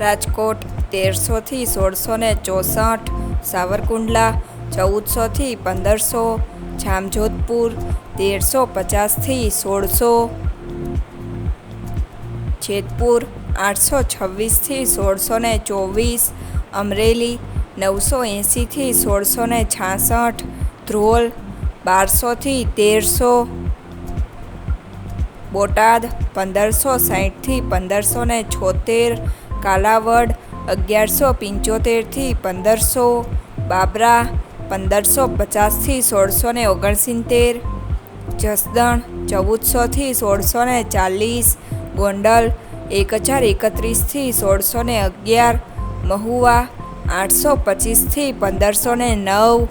રાજકોટ તેરસોથી સોળસો ને ચોસઠ, સાવરકુંડલા ચૌદસોથી પંદરસો, જામજોધપુર તેરસો પચાસથી સોળસો, જેતપુર આઠસો છવ્વીસથી સોળસો ને ચોવીસ, અમરેલી નવસો એંસીથી સોળસો ને છાસઠ, ધ્રોલ બારસોથી તેરસો, બોટાદ પંદરસો સાહીઠથી પંદરસો ને છોતેર કાલાવડ, અગિયારસો પંચોતેરથી પંદરસો, બાબરા પંદરસો પચાસથી સોળસો ને ઓગણસિત્તેર, જસદણ ચૌદસોથી સોળસો ને ચાલીસ, ગોંડલ એક હજાર એકત્રીસથી સોળસો ને અગિયાર, મહુવા આઠસો પચીસથી પંદરસો ને નવ